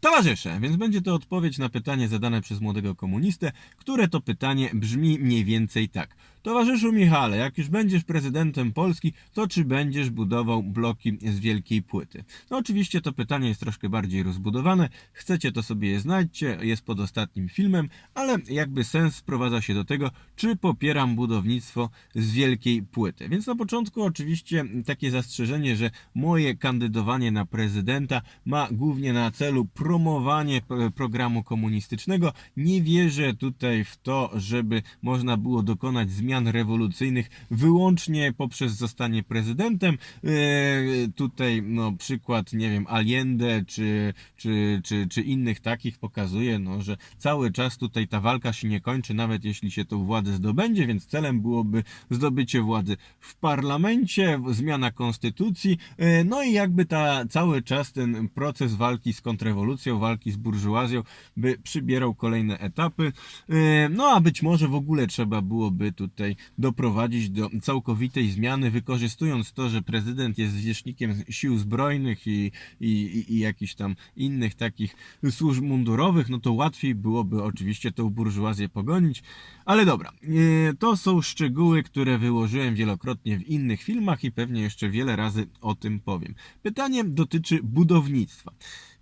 Towarzysze, więc będzie to odpowiedź na pytanie zadane przez młodego komunistę, które to pytanie brzmi mniej więcej tak. Towarzyszu Michale, jak już będziesz prezydentem Polski, to czy będziesz budował bloki z wielkiej płyty? No oczywiście to pytanie jest troszkę bardziej rozbudowane. Chcecie to sobie je znajdźcie, jest pod ostatnim filmem, ale jakby sens sprowadza się do tego, czy popieram budownictwo z wielkiej płyty. Więc na początku oczywiście takie zastrzeżenie, że moje kandydowanie na prezydenta ma głównie na celu promowanie p- programu komunistycznego. Nie wierzę tutaj w to, żeby można było dokonać zmian rewolucyjnych wyłącznie poprzez zostanie prezydentem. Eee, tutaj no, przykład, nie wiem, Allende czy, czy, czy, czy innych takich pokazuje, no, że cały czas tutaj ta walka się nie kończy, nawet jeśli się tą władzę zdobędzie, więc celem byłoby zdobycie władzy w parlamencie, zmiana konstytucji, e, no i jakby ta cały czas ten proces walki z kontrrewolucją, walki z burżuazją by przybierał kolejne etapy. E, No a być może w ogóle trzeba byłoby tutaj doprowadzić do całkowitej zmiany, wykorzystując to, że prezydent jest zwierzchnikiem sił zbrojnych i, i, i, i jakichś tam innych takich służb mundurowych, no to łatwiej byłoby oczywiście tą burżuazję pogonić. Ale dobra, e, to są szczegóły, które wyłożyłem wielokrotnie w innych filmach i pewnie jeszcze wiele razy o tym powiem. Pytanie dotyczy budownictwa.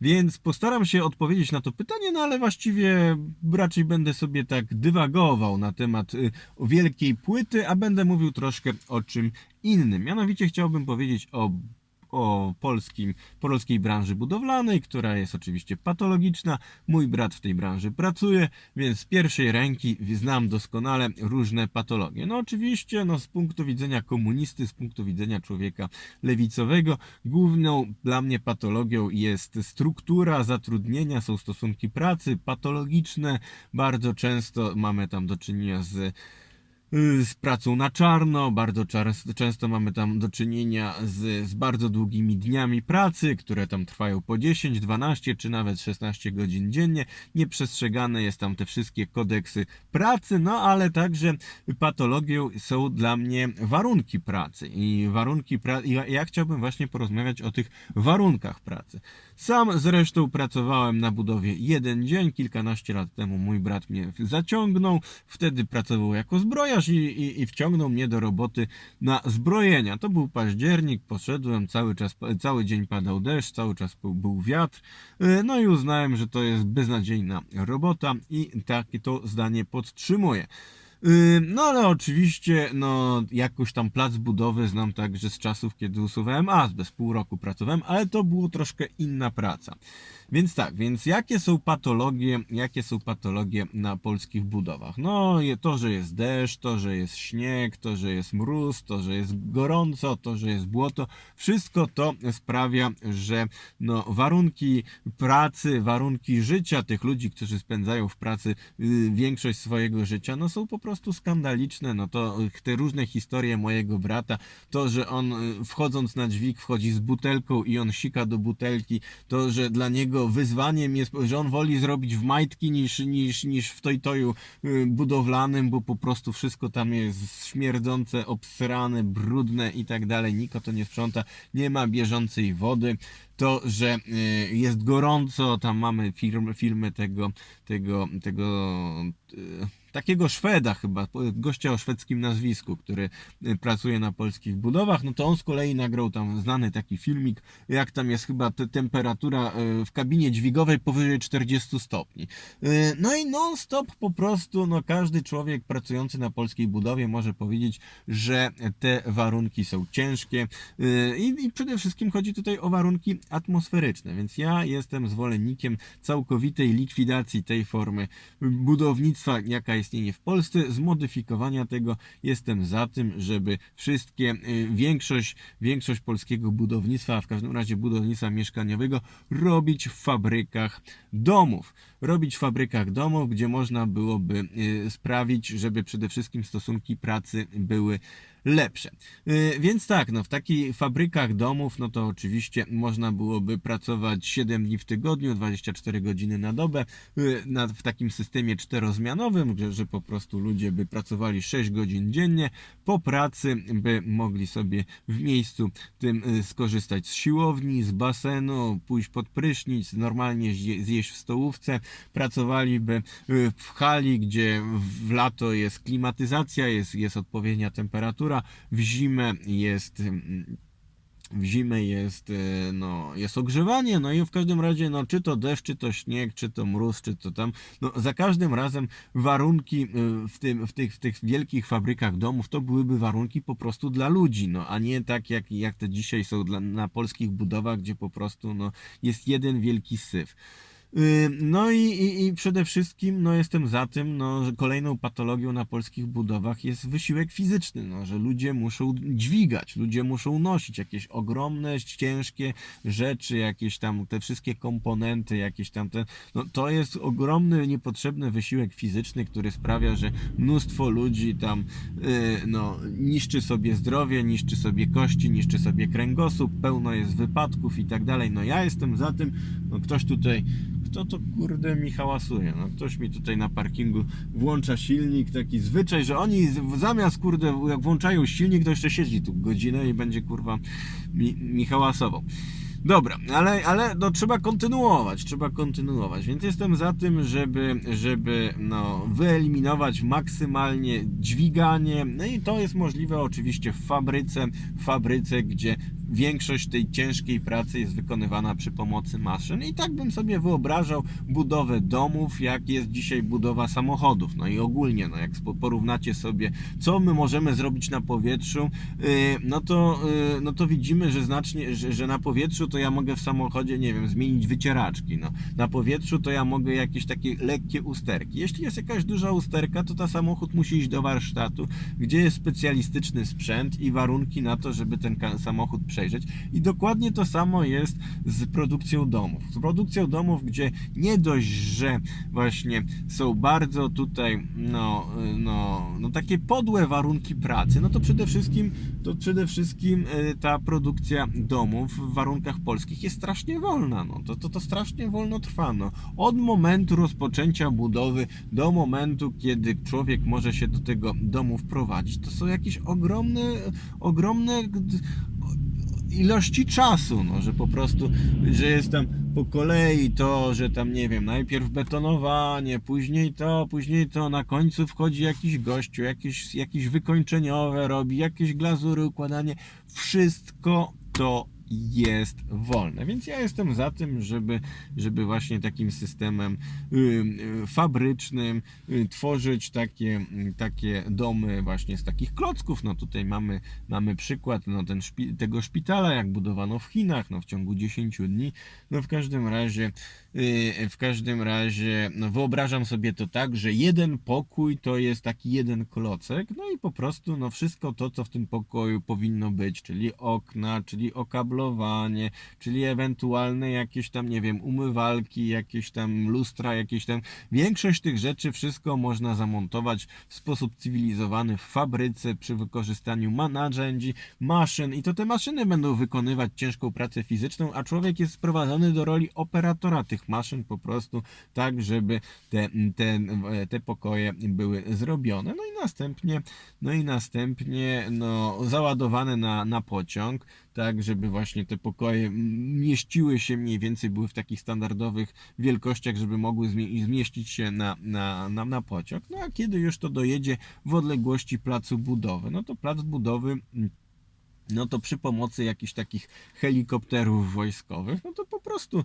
Więc postaram się odpowiedzieć na to pytanie, no ale właściwie raczej będę sobie tak dywagował na temat y, wielkiej płyty, a będę mówił troszkę o czym innym. Mianowicie chciałbym powiedzieć o o polskim, polskiej branży budowlanej, która jest oczywiście patologiczna. Mój brat w tej branży pracuje, więc z pierwszej ręki znam doskonale różne patologie. No oczywiście, no z punktu widzenia komunisty, z punktu widzenia człowieka lewicowego, główną dla mnie patologią jest struktura zatrudnienia, są stosunki pracy patologiczne. Bardzo często mamy tam do czynienia z z pracą na czarno, bardzo często mamy tam do czynienia z, z bardzo długimi dniami pracy, które tam trwają po 10, 12 czy nawet 16 godzin dziennie. Nieprzestrzegane jest tam te wszystkie kodeksy pracy, no ale także patologią są dla mnie warunki pracy i warunki pracy. Ja, ja chciałbym właśnie porozmawiać o tych warunkach pracy. Sam zresztą pracowałem na budowie jeden dzień, kilkanaście lat temu mój brat mnie zaciągnął, wtedy pracował jako zbrojarz i, i, i wciągnął mnie do roboty na zbrojenia. To był październik, poszedłem, cały czas, cały dzień padał deszcz, cały czas był, był wiatr, Yy, no i uznałem, że to jest beznadziejna robota i takie to zdanie podtrzymuję. Yy, No ale oczywiście, no jakoś tam plac budowy znam także z czasów, kiedy usuwałem azbest, pół roku pracowałem, ale to było troszkę inna praca. Więc tak, więc jakie są patologie, jakie są patologie na polskich budowach? No to, że jest deszcz, to, że jest śnieg, to, że jest mróz, to, że jest gorąco, to, że jest błoto, wszystko to sprawia, że no, warunki pracy, warunki życia tych ludzi, którzy spędzają w pracy y, większość swojego życia, no są po prostu skandaliczne. No to y, te różne historie mojego brata, to, że on y, wchodząc na dźwig wchodzi z butelką i on sika do butelki, to, że dla niego wyzwaniem jest, że on woli zrobić w majtki niż, niż, niż w toj-toju y, budowlanym, bo po prostu wszystko tam jest śmierdzące, obsrane, brudne i tak dalej. Niko to nie sprząta, nie ma bieżącej wody. To, że jest gorąco, tam mamy film, filmy tego, tego, tego takiego Szweda chyba, gościa o szwedzkim nazwisku, który y, pracuje na polskich budowach, no to on z kolei nagrał tam znany taki filmik, jak tam jest chyba te temperatura y, w kabinie dźwigowej powyżej 40 stopni. Y, No i non stop po prostu, no każdy człowiek pracujący na polskiej budowie może powiedzieć, że te warunki są ciężkie i, i przede wszystkim chodzi tutaj o warunki atmosferyczne, więc ja jestem zwolennikiem całkowitej likwidacji tej formy budownictwa, jaka istnieje w Polsce, zmodyfikowania tego. Jestem za tym, żeby wszystkie, y, większość, większość polskiego budownictwa, a w każdym razie budownictwa mieszkaniowego, robić w fabrykach domów. Robić w fabrykach domów, gdzie można byłoby y, sprawić, żeby przede wszystkim stosunki pracy były lepsze. Yy, Więc tak, no w takich fabrykach domów, no to oczywiście można byłoby pracować 7 dni w tygodniu, 24 godziny na dobę, na, w takim systemie czterozmianowym, że, że po prostu ludzie by pracowali 6 godzin dziennie, po pracy by mogli sobie w miejscu tym yy, skorzystać z siłowni, z basenu, pójść pod prysznic, normalnie zje- zjeść w stołówce, pracowaliby w hali, gdzie w lato jest klimatyzacja, jest, jest odpowiednia temperatura, w zimę jest mm, w zimę jest, e, no, jest ogrzewanie, no i w każdym razie, no, czy to deszcz, czy to śnieg, czy to mróz, czy to tam, no, za każdym razem warunki e, w, tym, w, tych, w tych wielkich fabrykach domów to byłyby warunki po prostu dla ludzi, no, a nie tak jak, jak te dzisiaj są dla, na polskich budowach, gdzie po prostu, no, jest jeden wielki syf. Yy, No i, i, i przede wszystkim no jestem za tym, no, że kolejną patologią na polskich budowach jest wysiłek fizyczny, no, że ludzie muszą dźwigać, ludzie muszą nosić jakieś ogromne, ciężkie rzeczy, jakieś tam te wszystkie komponenty, jakieś tam te, no, to jest ogromny, niepotrzebny wysiłek fizyczny, który sprawia, że mnóstwo ludzi tam yy, no, niszczy sobie zdrowie, niszczy sobie kości, niszczy sobie kręgosłup, pełno jest wypadków i tak dalej. No ja jestem za tym, no ktoś tutaj kto to kurde mi hałasuje? No, ktoś mi tutaj na parkingu włącza silnik, taki zwyczaj, że oni zamiast kurde, jak włączają silnik, to jeszcze siedzi tu godzinę i będzie kurwa mi, mi hałasował. Dobra, ale, ale no, trzeba kontynuować, trzeba kontynuować, więc jestem za tym, żeby, żeby no, wyeliminować maksymalnie dźwiganie, no i to jest możliwe oczywiście w fabryce, w fabryce, gdzie większość tej ciężkiej pracy jest wykonywana przy pomocy maszyn i tak bym sobie wyobrażał budowę domów, jak jest dzisiaj budowa samochodów, no i ogólnie, no jak porównacie sobie, co my możemy zrobić na powietrzu, yy, no to, yy, no to widzimy, że znacznie, że, że na powietrzu to ja mogę w samochodzie, nie wiem, zmienić wycieraczki, no. Na powietrzu to ja mogę jakieś takie lekkie usterki. Jeśli jest jakaś duża usterka, to ta samochód musi iść do warsztatu, gdzie jest specjalistyczny sprzęt i warunki na to, żeby ten samochód przejrzeć. I dokładnie to samo jest z produkcją domów. Z produkcją domów, gdzie nie dość, że właśnie są bardzo tutaj, no, no, no takie podłe warunki pracy, no to przede wszystkim, to przede wszystkim e, ta produkcja domów w warunkach polskich jest strasznie wolna, no. To, to, to strasznie wolno trwa, no. Od momentu rozpoczęcia budowy do momentu, kiedy człowiek może się do tego domu wprowadzić, to są jakieś ogromne, ogromne ilości czasu, no, że po prostu, że jest tam po kolei to, że tam nie wiem, najpierw betonowanie, później to, później to, na końcu wchodzi jakiś gościu, jakieś, jakieś wykończeniowe robi, jakieś glazury, układanie, wszystko to jest wolne. Więc ja jestem za tym, żeby, żeby właśnie takim systemem y, y, fabrycznym y, tworzyć takie, takie domy właśnie z takich klocków. No tutaj mamy, mamy przykład no ten szpi tego szpitala, jak budowano w Chinach, no w ciągu 10 dni. No w każdym razie, w każdym razie no wyobrażam sobie to tak, że jeden pokój to jest taki jeden klocek, no i po prostu no wszystko to, co w tym pokoju powinno być, czyli okna, czyli okablowanie, czyli ewentualne jakieś tam, nie wiem, umywalki, jakieś tam lustra, jakieś tam. Większość tych rzeczy, wszystko można zamontować w sposób cywilizowany w fabryce przy wykorzystaniu ma- narzędzi, maszyn i to te maszyny będą wykonywać ciężką pracę fizyczną, a człowiek jest sprowadzony do roli operatora tych maszyn po prostu tak, żeby te, te, te pokoje były zrobione. No i następnie, no i następnie no, załadowane na, na pociąg, tak, żeby właśnie te pokoje mieściły się mniej więcej, były w takich standardowych wielkościach, żeby mogły zmie- zmieścić się na, na, na, na pociąg. No a kiedy już to dojedzie w odległości placu budowy, no to plac budowy no to przy pomocy jakichś takich helikopterów wojskowych, no to po prostu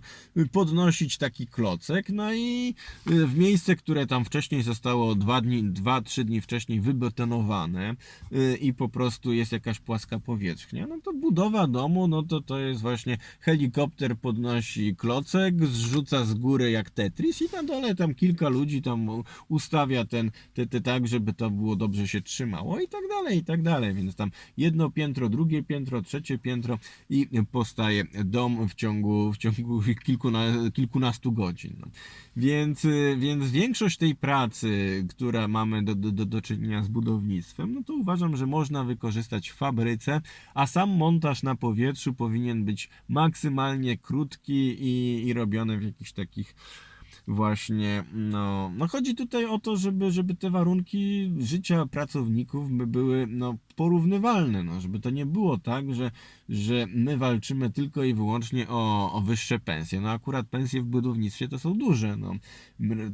podnosić taki klocek, no i y, w miejsce, które tam wcześniej zostało dwa dni, dwa, trzy dni wcześniej wybetonowane y, i po prostu jest jakaś płaska powierzchnia, no to budowa domu, no to to jest właśnie helikopter podnosi klocek, zrzuca z góry jak Tetris i na dole tam kilka ludzi tam ustawia ten, te, te tak, żeby to było dobrze się trzymało i tak dalej, i tak dalej, więc tam jedno piętro, drugie drugie piętro, trzecie piętro i powstaje dom w ciągu, w ciągu kilkuna, kilkunastu godzin. Więc, więc większość tej pracy, która mamy do, do, do czynienia z budownictwem, no to uważam, że można wykorzystać w fabryce, a sam montaż na powietrzu powinien być maksymalnie krótki i, i robiony w jakichś takich właśnie, no, no chodzi tutaj o to, żeby, żeby te warunki życia pracowników by były no, porównywalne, no, żeby to nie było tak, że, że my walczymy tylko i wyłącznie o, o wyższe pensje. No akurat pensje w budownictwie to są duże, no.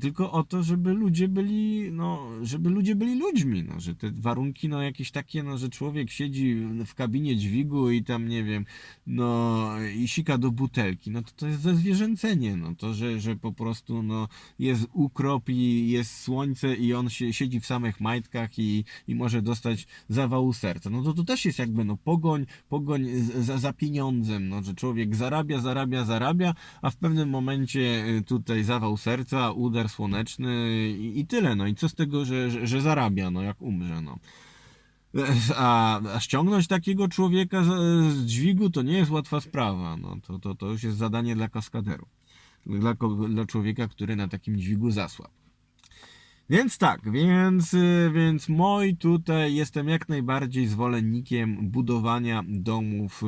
Tylko o to, żeby ludzie byli, no, żeby ludzie byli ludźmi, no, że te warunki, no, jakieś takie, no, że człowiek siedzi w kabinie dźwigu i tam, nie wiem, no, i sika do butelki, no to to jest zezwierzęcenie, no, to, że, że po prostu, no, jest ukrop i jest słońce i on się siedzi w samych majtkach i, i może dostać zawału serca, no to to też jest jakby, no, pogoń, pogoń za, za pieniądzem, no, że człowiek zarabia, zarabia, zarabia, a w pewnym momencie y, tutaj zawał serca, udar słoneczny i, i tyle, no, i co z tego, że, że, że zarabia, no, jak umrze, no. A, a ściągnąć takiego człowieka z, z dźwigu to nie jest łatwa sprawa. No, to, to, to już jest zadanie dla kaskaderów. Dla, dla człowieka, który na takim dźwigu zasłabł. Więc tak, więc, y, więc moi tutaj jestem jak najbardziej zwolennikiem budowania domów y,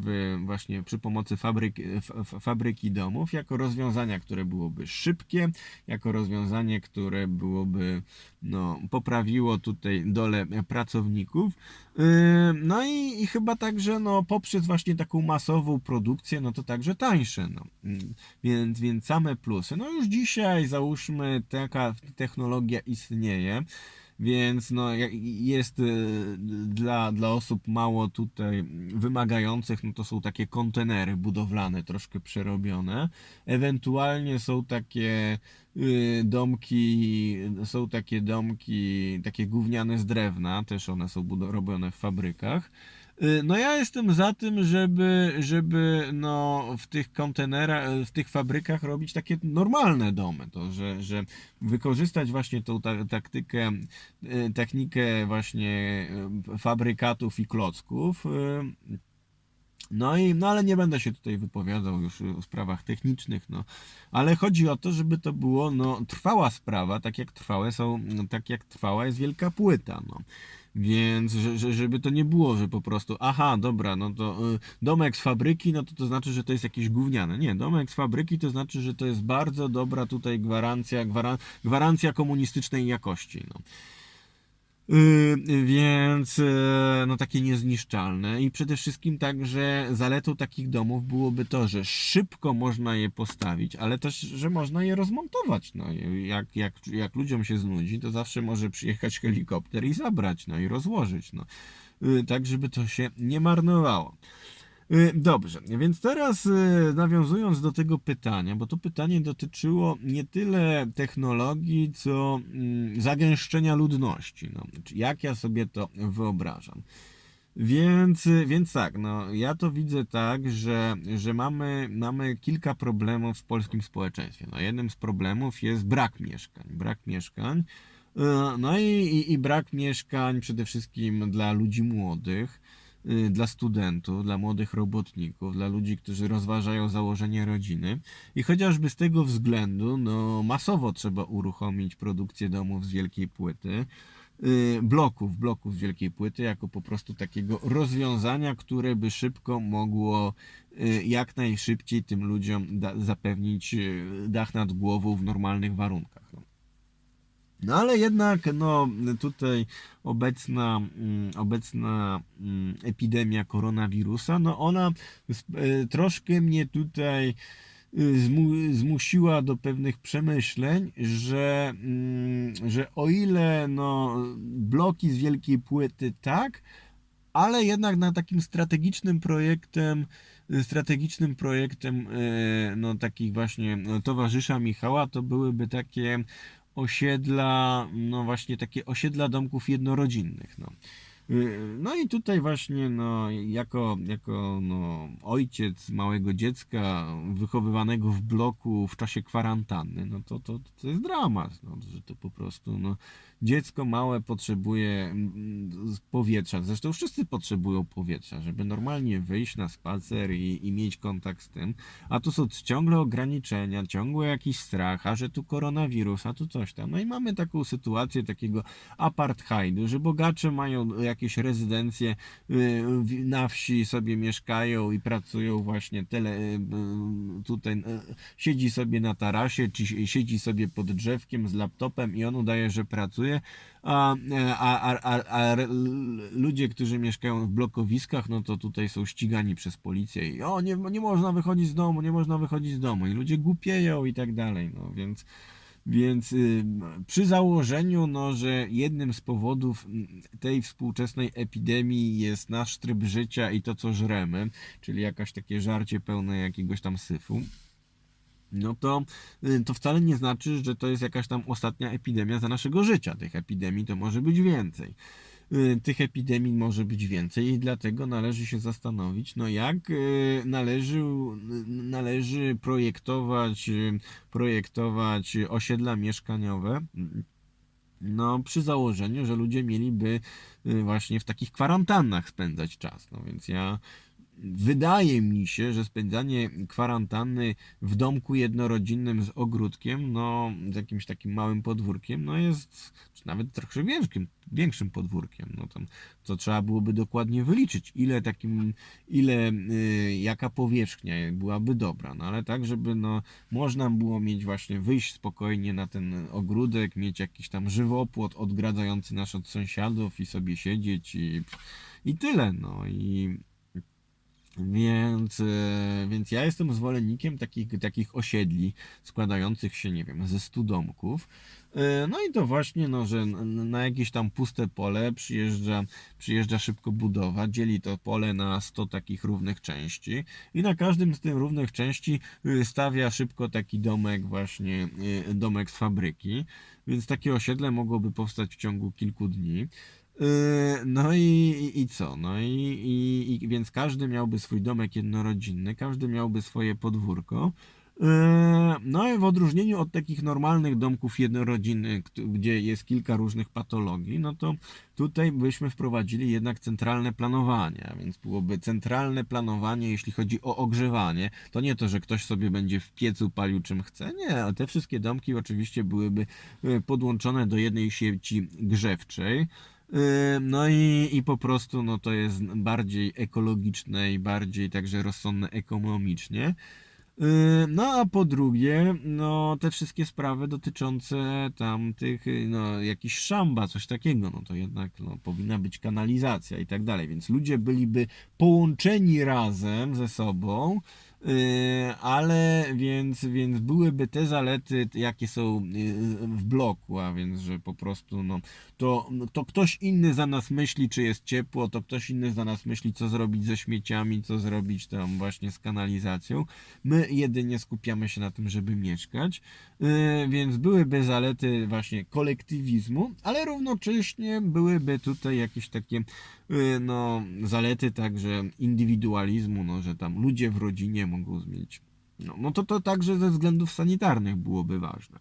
w, właśnie przy pomocy fabryk, fabryki domów jako rozwiązania, które byłoby szybkie, jako rozwiązanie, które byłoby no, poprawiło tutaj dolę pracowników. Yy, No i, i chyba także no, poprzez właśnie taką masową produkcję, no to także tańsze. No. Mm, Więc, więc same plusy. No już dzisiaj załóżmy taka technologia istnieje. Więc no, jest y, dla, dla osób mało tutaj wymagających, no to są takie kontenery budowlane, troszkę przerobione. Ewentualnie są takie y, domki, są takie domki, takie gówniane z drewna, też one są robione w fabrykach. Y, No ja jestem za tym, żeby, żeby no w tych kontenerach, w tych fabrykach robić takie normalne domy, to że, że wykorzystać właśnie tą ta, taktykę, y, technikę właśnie y, fabrykatów i klocków. No i, no ale nie będę się tutaj wypowiadał już o sprawach technicznych, no. Ale chodzi o to, żeby to było, no, trwała sprawa, tak jak trwałe są, no, tak jak trwała jest wielka płyta, no. Więc, że, że, żeby to nie było, że po prostu, aha, dobra, no to y, domek z fabryki, no to to znaczy, że to jest jakieś gówniane. Nie, domek z fabryki to znaczy, że to jest bardzo dobra tutaj gwarancja, gwara, gwarancja komunistycznej jakości, no. Yy, więc yy, no takie niezniszczalne i przede wszystkim także zaletą takich domów byłoby to, że szybko można je postawić, ale też, że można je rozmontować. No, jak, jak, jak ludziom się znudzi, to zawsze może przyjechać helikopter i zabrać, no i rozłożyć. No. Yy, tak, żeby to się nie marnowało. Y, Dobrze, więc teraz y, nawiązując do tego pytania, bo to pytanie dotyczyło nie tyle technologii, co mm, zagęszczenia ludności. No, jak ja sobie to wyobrażam. Więc, więc tak, no, ja to widzę tak, że, że mamy, mamy kilka problemów w polskim społeczeństwie. No, jednym z problemów jest brak mieszkań. Brak mieszkań. Y, No i, i, i brak mieszkań przede wszystkim dla ludzi młodych dla studentów, dla młodych robotników, dla ludzi, którzy rozważają założenie rodziny. I chociażby z tego względu, no, masowo trzeba uruchomić produkcję domów z wielkiej płyty, y, bloków, bloków z wielkiej płyty, jako po prostu takiego rozwiązania, które by szybko mogło y, jak najszybciej tym ludziom da, zapewnić y, dach nad głową w normalnych warunkach. No. Ale jednak no, tutaj obecna, mm, obecna mm, epidemia koronawirusa, no ona e, troszkę mnie tutaj y, zmu, zmusiła do pewnych przemyśleń, że, mm, że o ile no, bloki z wielkiej płyty tak, ale jednak na takim strategicznym projektem, strategicznym projektem no, takich właśnie no, towarzysza Michała, to byłyby takie osiedla, no właśnie takie osiedla domków jednorodzinnych. No. Y, No i tutaj właśnie no, jako, jako no, ojciec małego dziecka wychowywanego w bloku w czasie kwarantanny, no to, to, to jest dramat, no, że to po prostu no, dziecko małe potrzebuje mm, powietrza, zresztą wszyscy potrzebują powietrza, żeby normalnie wyjść na spacer i, i mieć kontakt z tym, a tu są ciągle ograniczenia, ciągle jakiś strach, a że tu koronawirus, a tu coś tam. No i mamy taką sytuację takiego apartheidu, że bogacze mają jakieś rezydencje y, na wsi, sobie mieszkają i pracują właśnie tele, y, y, tutaj siedzi sobie na tarasie, czy si- siedzi sobie pod drzewkiem z laptopem i on udaje, że pracuje, a, a, a, a, ludzie, którzy mieszkają w blokowiskach, no to tutaj są ścigani przez policję i o, nie, nie można wychodzić z domu, nie można wychodzić z domu i ludzie głupieją i tak dalej, no więc więc y, przy założeniu, no, że jednym z powodów tej współczesnej epidemii jest nasz tryb życia i to, co żremy, czyli jakaś takie żarcie pełne jakiegoś tam syfu, no to, y, to wcale nie znaczy, że to jest jakaś tam ostatnia epidemia za naszego życia. Tych epidemii to może być więcej. Y, Tych epidemii może być więcej i dlatego należy się zastanowić, no jak y, należy, należy projektować, y, projektować osiedla mieszkaniowe, no przy założeniu, że ludzie mieliby właśnie w takich kwarantannach spędzać czas. No więc ja wydaje mi się, że spędzanie kwarantanny w domku jednorodzinnym z ogródkiem, no z jakimś takim małym podwórkiem, no jest, czy nawet trochę większym, większym podwórkiem, no tam, to trzeba byłoby dokładnie wyliczyć, ile takim, ile, y, jaka powierzchnia byłaby dobra, no ale tak, żeby no można było mieć właśnie, wyjść spokojnie na ten ogródek, mieć jakiś tam żywopłot odgradzający nas od sąsiadów i sobie siedzieć i, i tyle, no i więc, e, więc ja jestem zwolennikiem takich, takich osiedli składających się, nie wiem, ze 100 domków. E, No i to właśnie, no, że na jakieś tam puste pole przyjeżdża, przyjeżdża szybko budowa, dzieli to pole na 100 takich równych części i na każdym z tych równych części y, stawia szybko taki domek właśnie, y, domek z fabryki, więc takie osiedle mogłoby powstać w ciągu kilku dni. Yy, No i, i, co? No i, i, i więc każdy miałby swój domek jednorodzinny, każdy miałby swoje podwórko. Yy, No i w odróżnieniu od takich normalnych domków jednorodzinnych, gdzie jest kilka różnych patologii, no to tutaj byśmy wprowadzili jednak centralne planowanie, a więc byłoby centralne planowanie, jeśli chodzi o ogrzewanie. To nie to, że ktoś sobie będzie w piecu palił czym chce, nie, te wszystkie domki oczywiście byłyby yy, podłączone do jednej sieci grzewczej. Yy, No i, i po prostu no to jest bardziej ekologiczne i bardziej także rozsądne ekonomicznie. Yy, No a po drugie, no te wszystkie sprawy dotyczące tam tych, yy, no jakiś szamba, coś takiego, no to jednak no, powinna być kanalizacja i tak dalej, więc ludzie byliby połączeni razem ze sobą, ale więc, więc byłyby te zalety, jakie są yy, w bloku, a więc, że po prostu no, to, to ktoś inny za nas myśli, czy jest ciepło, to ktoś inny za nas myśli, co zrobić ze śmieciami, co zrobić tam właśnie z kanalizacją. My jedynie skupiamy się na tym, żeby mieszkać, Yy, więc byłyby zalety właśnie kolektywizmu, ale równocześnie byłyby tutaj jakieś takie no, zalety także indywidualizmu, no, że tam ludzie w rodzinie mogą zmienić. No, no to to także ze względów sanitarnych byłoby ważne.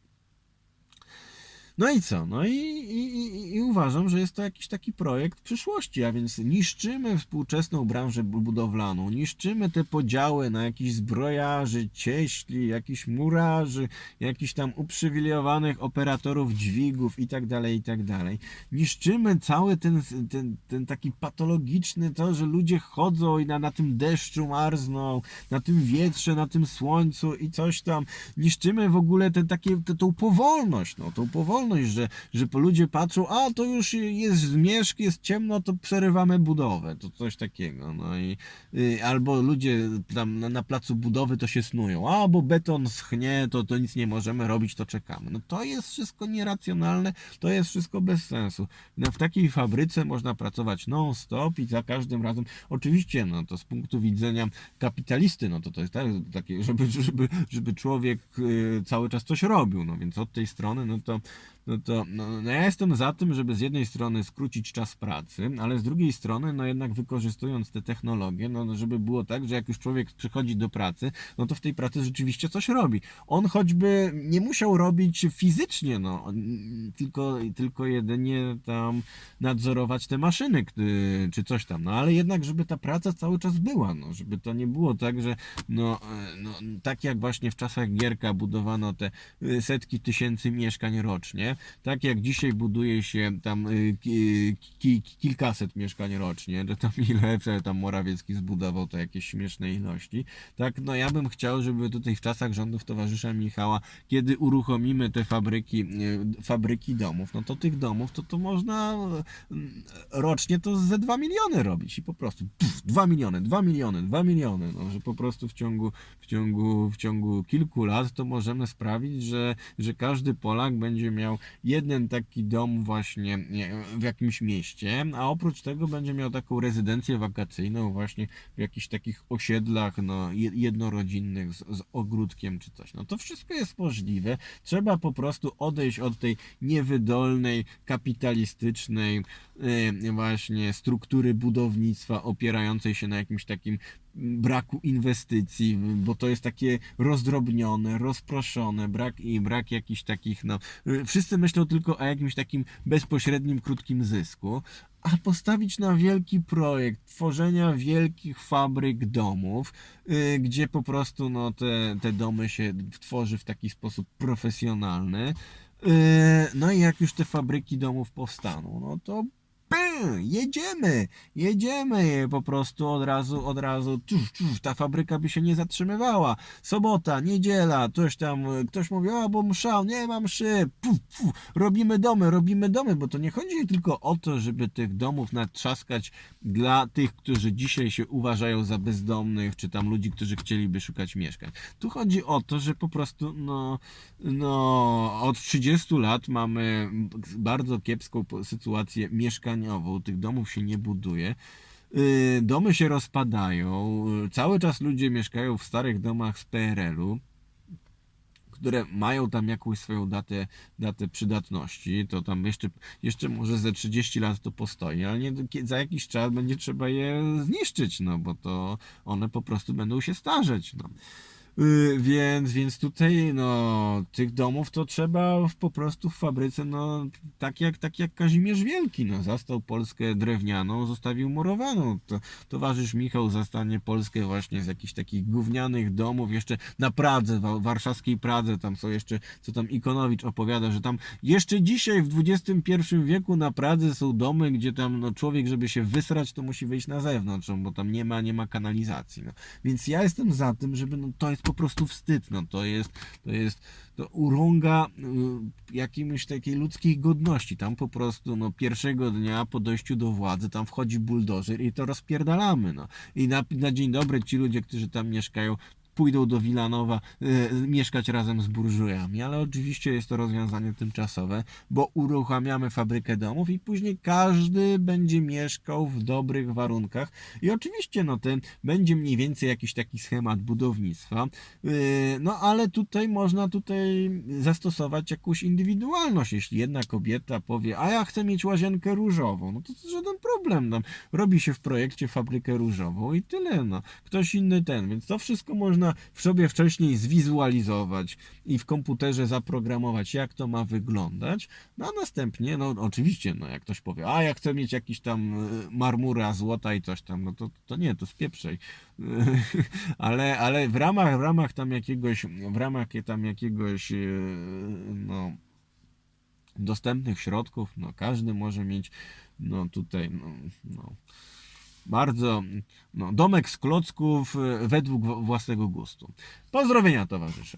No i co? No i, i, i, uważam, że jest to jakiś taki projekt przyszłości, a więc niszczymy współczesną branżę bu- budowlaną, niszczymy te podziały na jakichś zbrojarzy, cieśli, jakichś murarzy, jakichś tam uprzywilejowanych operatorów dźwigów i tak dalej, i tak dalej. Niszczymy cały ten, ten, ten taki patologiczny to, że ludzie chodzą i na, na tym deszczu marzną, na tym wietrze, na tym słońcu i coś tam. Niszczymy w ogóle ten, takie, tę- tą powolność, no, tą powolność, że, że po ludzie patrzą, a to już jest zmierzch, jest ciemno, to przerywamy budowę, to coś takiego. No i y, albo ludzie tam na, na placu budowy to się snują, a bo beton schnie, to, to nic nie możemy robić, to czekamy. No to jest wszystko nieracjonalne, to jest wszystko bez sensu. No, w takiej fabryce można pracować non-stop i za każdym razem, oczywiście, no to z punktu widzenia kapitalisty, no to to jest tak, takie, żeby, żeby, żeby człowiek y, cały czas coś robił, no więc od tej strony, no to no to no, no ja jestem za tym, żeby z jednej strony skrócić czas pracy, ale z drugiej strony, no jednak wykorzystując te technologie, no żeby było tak, że jak już człowiek przychodzi do pracy, no to w tej pracy rzeczywiście coś robi. On choćby nie musiał robić fizycznie, no, tylko, tylko jedynie tam nadzorować te maszyny, czy coś tam, no ale jednak, żeby ta praca cały czas była, no, żeby to nie było tak, że no, no tak jak właśnie w czasach Gierka budowano te y, setki tysięcy mieszkań rocznie, tak jak dzisiaj buduje się tam y, ki, ki, kilkaset mieszkań rocznie, że tam ile tam Morawiecki zbudował to jakieś śmieszne ilości, tak, no ja bym chciał, żeby tutaj w czasach rządów towarzysza Michała, kiedy uruchomimy te fabryki, y, fabryki domów, no to tych domów to to można y, rocznie to ze 2 miliony robić i po prostu puf, 2 miliony, 2 miliony, 2 miliony, no, że po prostu w ciągu, w ciągu, w ciągu kilku lat to możemy sprawić, że, że każdy Polak będzie miał jeden taki dom właśnie nie, w jakimś mieście, a oprócz tego będzie miał taką rezydencję wakacyjną właśnie w jakichś takich osiedlach no, je- jednorodzinnych z, z ogródkiem czy coś. No to wszystko jest możliwe. Trzeba po prostu odejść od tej niewydolnej, kapitalistycznej y, właśnie struktury budownictwa opierającej się na jakimś takim braku inwestycji, bo to jest takie rozdrobnione, rozproszone, brak i brak jakichś takich, no, wszyscy myślą tylko o jakimś takim bezpośrednim, krótkim zysku, a postawić na wielki projekt tworzenia wielkich fabryk domów, y, gdzie po prostu no, te, te domy się tworzy w taki sposób profesjonalny. y, No i jak już te fabryki domów powstaną, no to jedziemy, jedziemy po prostu od razu, od razu, czuf, czuf, ta fabryka by się nie zatrzymywała. Sobota, niedziela, coś tam, ktoś mówi, o, bo msza, nie mam mszy, puf, puf, robimy domy, robimy domy, bo to nie chodzi tylko o to, żeby tych domów natrzaskać dla tych, którzy dzisiaj się uważają za bezdomnych, czy tam ludzi, którzy chcieliby szukać mieszkań. Tu chodzi o to, że po prostu, no, no, od 30 lat mamy bardzo kiepską sytuację mieszkaniową. Tych domów się nie buduje. Yy, Domy się rozpadają. Yy, Cały czas ludzie mieszkają w starych domach z PRL-u które mają tam jakąś swoją datę, datę przydatności, to tam jeszcze, jeszcze może ze 30 lat to postoi, ale nie, za jakiś czas będzie trzeba je zniszczyć, no bo to one po prostu będą się starzeć. No. Yy, więc, więc tutaj no, tych domów to trzeba w, po prostu w fabryce, no, tak jak, tak jak Kazimierz Wielki, no, zastał Polskę drewnianą, zostawił murowaną. To, towarzysz Michał zastanie Polskę właśnie z jakichś takich gównianych domów, jeszcze na Pradze, wa- warszawskiej Pradze, tam są jeszcze, co tam Ikonowicz opowiada, że tam jeszcze dzisiaj w XXI wieku na Pradze są domy, gdzie tam no, człowiek, żeby się wysrać, to musi wyjść na zewnątrz, no, bo tam nie ma, nie ma kanalizacji. No. Więc ja jestem za tym, żeby no, to jest po prostu wstyd, no, to jest, to jest, to urąga y, jakimś takiej ludzkiej godności. Tam po prostu no, pierwszego dnia po dojściu do władzy tam wchodzi buldożer i to rozpierdalamy. No. I na, na dzień dobry ci ludzie, którzy tam mieszkają, pójdą do Wilanowa y, mieszkać razem z burżujami, ale oczywiście jest to rozwiązanie tymczasowe, bo uruchamiamy fabrykę domów i później każdy będzie mieszkał w dobrych warunkach. I oczywiście no ten będzie mniej więcej jakiś taki schemat budownictwa, y, no ale tutaj można tutaj zastosować jakąś indywidualność, jeśli jedna kobieta powie, a ja chcę mieć łazienkę różową, no to, to żaden problem, tam robi się w projekcie fabrykę różową i tyle, no. Ktoś inny ten, więc to wszystko można w sobie wcześniej zwizualizować i w komputerze zaprogramować, jak to ma wyglądać, no a następnie, no oczywiście, no jak ktoś powie, a ja chcę mieć jakiś tam y, marmura, złota i coś tam, no to, to nie, to spieprzej. ale, ale w ramach, w ramach tam jakiegoś, w ramach tam jakiegoś, y, no dostępnych środków, no każdy może mieć, no tutaj, no, no bardzo, no, domek z klocków y, według własnego gustu. Pozdrowienia towarzysze.